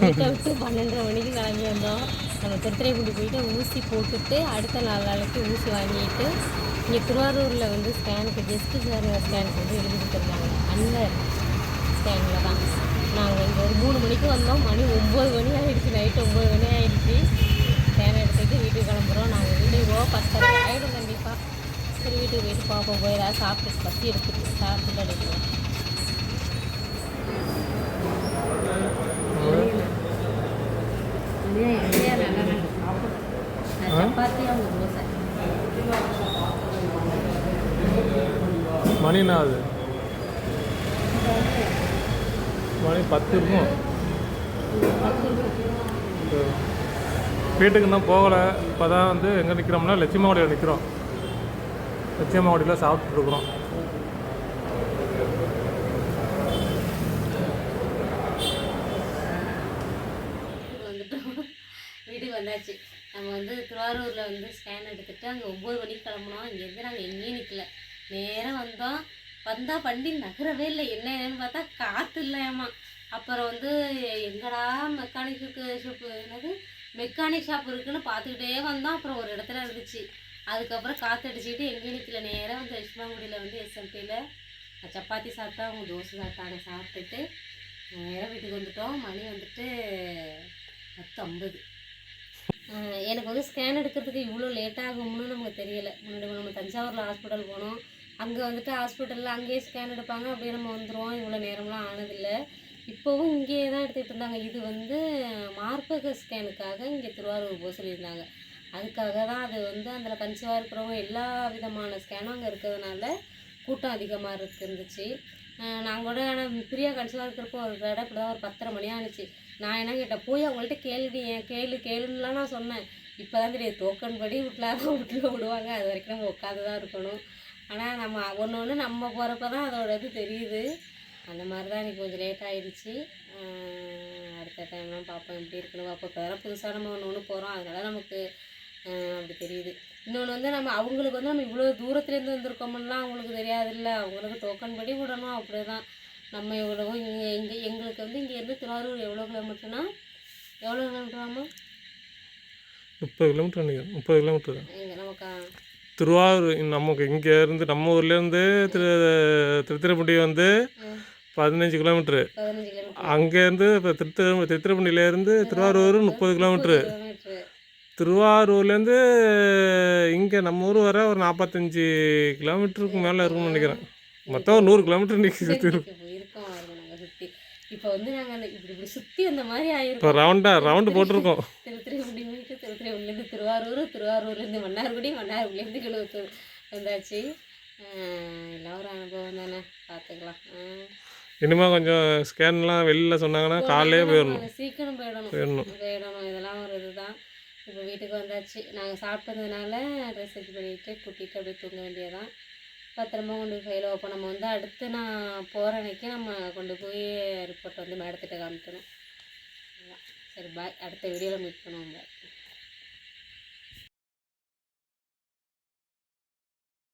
வீட்டை விட்டு பன்னெண்டரை மணிக்கு கிளம்பி வந்தோம். நம்ம திருத்துறைக்குடி போயிட்டு ஊசி போட்டுட்டு அடுத்த நாலு நாளைக்கு ஊசி வாங்கிட்டு இங்கே திருவாரூரில் வந்து ஸ்கேனுக்கு ஜஸ்ட்டு சார் ஸ்கேனுக்கு வந்து எழுதி கொடுத்துருந்தாங்க. அந்த ஸ்கேனில் தான். நாங்கள் இங்கே ஒரு மூணு மணிக்கு வந்தோம். மணி ஒம்பது மணி ஆகிடுச்சு நைட்டு ஒம்பது மணி ஆகிடுச்சு ஸ்கேன் எடுத்துகிட்டு வீட்டுக்கு கிளம்புறோம். நாங்கள் வீட்டுக்கு போக பத்தரை ஆகிடும் கண்டிப்பாக சரி வீட்டுக்கு போயிட்டு பார்ப்போம் போய் ஏதாவது சாப்பிட்டு பசி எடுத்துட்டு சாப்பிட்டு எடுக்கணும் சப்பாத்தி அவங்க தோசை மணினா அது மணி பத்து இருக்கும். வீட்டுக்கு இன்னும் போகலை. இப்போ தான் வந்து எங்கே நிற்கிறோம்னா லட்சுமாவடியில் நிற்கிறோம் லட்சுமாவடியில் சாப்பிட்டுருக்குறோம் வீட்டுக்கு வந்தாச்சு. நம்ம வந்து திருவாரூரில் வந்து ஸ்கேன் எடுத்துகிட்டு அங்கே ஒம்பது மணிக்கு கிளம்புனோம். இங்கேருந்து நாங்கள் எங்கேயும் நிற்கல நேராக வந்தோம் வந்தால் வண்டி நகரவே இல்லை. என்ன என்னன்னு பார்த்தா காற்று இல்லையாமா அப்புறம் வந்து எங்கடா மெக்கானிக்கு ஷாப்பு என்னது? மெக்கானிக் ஷாப் இருக்குன்னு பார்த்துக்கிட்டே வந்தோம். அப்புறம் ஒரு இடத்துல இருந்துச்சு. அதுக்கப்புறம் காற்று அடிச்சுக்கிட்டு எங்கேயும் நிற்கல நேராக வந்து யஷ்மாங்குடியில் வந்து எஸ்எம்பியில் சப்பாத்தி சாப்பிட்டா அவங்க தோசை சாப்பிட்டாங்க. சாப்பிட்டுட்டு நேராக வீட்டுக்கு வந்துட்டோம். மணி வந்துட்டு பத்து ஐம்பது. எனக்கு வந்து ஸ்கேன் எடுக்கிறதுக்கு இவ்வளோ லேட் ஆகும்னு நமக்கு தெரியல. முன்னாடி நம்ம தஞ்சாவூரில் ஹாஸ்பிட்டல் போனோம். அங்கே வந்துட்டு ஹாஸ்பிட்டலில் அங்கேயே ஸ்கேன் எடுப்பாங்க. அப்படியே நம்ம வந்துடுவோம் இவ்வளோ நேரம்லாம் ஆனதில்லை. இப்போவும் இங்கேயே தான் எடுத்துகிட்டு இருந்தாங்க. இது வந்து மார்பக ஸ்கேனுக்காக இங்கே திருவாரூர் போக சொல்லியிருந்தாங்க. அதுக்காக தான் அது வந்து அதில் கன்சீவாக இருக்கிறவங்க எல்லா விதமான ஸ்கேனும் அங்கே இருக்கிறதுனால கூட்டம் அதிகமாக இருந்துச்சு. நாங்கள் கூட ஆனால் பிரியா கன்சீவாக இருக்கிறப்போ ஒரு கடை இப்படி தான் ஒரு பத்தரை மணி ஆணுச்சு நான் என்ன கேட்டேன் போய் அவங்கள்ட்ட கேளுடி ஏன் கேளு கேளுன்னுலாம் நான் சொன்னேன். இப்போ தான் தெரியுது டோக்கன் படி வீட்டில் விட்டுல விடுவாங்க. அது வரைக்கும் நம்ம உட்காந்து தான் இருக்கணும். ஆனால் நம்ம ஒன்று ஒன்று நம்ம போகிறப்ப தான் அதோட இது தெரியுது. அந்த மாதிரி தான் எனக்கு கொஞ்சம் லேட் ஆகிடுச்சு அடுத்த டைம்லாம் பார்ப்போம் எப்படி இருக்குன்னு பார்ப்போம். இப்போ வேறு புதுசாக நம்ம ஒன்று ஒன்று போகிறோம் அதனால நமக்கு அப்படி தெரியுது. இன்னொன்று வந்து நம்ம அவங்களுக்கு வந்து நம்ம இவ்வளோ தூரத்துலேருந்து வந்திருக்கோம்லாம் அவங்களுக்கு தெரியாதுல்ல. அவங்களுக்கு டோக்கன் படி விடணும் அப்படி தான் நம்ம எவ்வளவோ இங்கே எங்கே எங்களுக்கு வந்து இங்கேருந்து திருவாரூர் எவ்வளோ கிலோமீட்டர்னா? எவ்வளோ கிலோமீட்டராமா முப்பது கிலோமீட்டர் நினைக்கிறேன் முப்பது கிலோமீட்டர். தான் எங்கே நமக்கு? திருவாரூர் நமக்கு இங்கே இருந்து நம்ம ஊர்லேருந்து திரு திருத்திரப்பட்டி வந்து பதினஞ்சு கிலோமீட்ரு அங்கேருந்து இப்போ திருத்திர திருத்திரப்பண்டியிலேருந்து திருவாரூர் முப்பது கிலோமீட்ரு திருவாரூர்லேருந்து இங்கே நம்ம ஊர் வர ஒரு நாற்பத்தஞ்சு கிலோமீட்டருக்கு மேலே இருக்கும்னு நினைக்கிறேன். மொத்தம் ஒரு நூறு கிலோமீட்டர் நிற்கிது சுற்றி இப்போ வந்து நாங்கள் இப்படி இப்படி சுற்றி அந்த மாதிரி ஆயிருக்கோம். ரவுண்டாக ரவுண்டு போட்டிருக்கோம். திருத்துறைப்பூண்டி போயிட்டு திருத்துறைப்பூண்டிலேருந்து திருவாரூர் திருவாரூர்லேருந்து மன்னார்குடி மன்னார்குடிலேருந்து கிழுவத்தூர் வந்தாச்சு. எல்லாம் ஒரு அனுபவம் தானே பார்த்துக்கலாம் ஆஹ் இனிமேல் கொஞ்சம் ஸ்கேன்லாம் வெளியில் சொன்னாங்கன்னா காலையிலே போயிடணும். சீக்கிரம் போயிடணும். போயிடணும். இதெல்லாம் ஒரு இதுதான். இப்போ வீட்டுக்கு வந்தாச்சு. நாங்கள் சாப்பிட்டதுனால ட்ரெஸ் இது பண்ணிட்டு கூட்டிகிட்டு அப்படியே தூங்க வேண்டியதான் பத்திரமா கொண்டு போய் ஃபைல் ஓப்பன் நம்ம வந்து அடுத்து நான் போகிற அன்றைக்கி நம்ம கொண்டு போய் ரிப்போர்ட் வந்து மேடத்திட்ட காமிக்கணும். சரி பாய் அடுத்த வீடியோவில் மீட் பண்ணுவோம். பாய்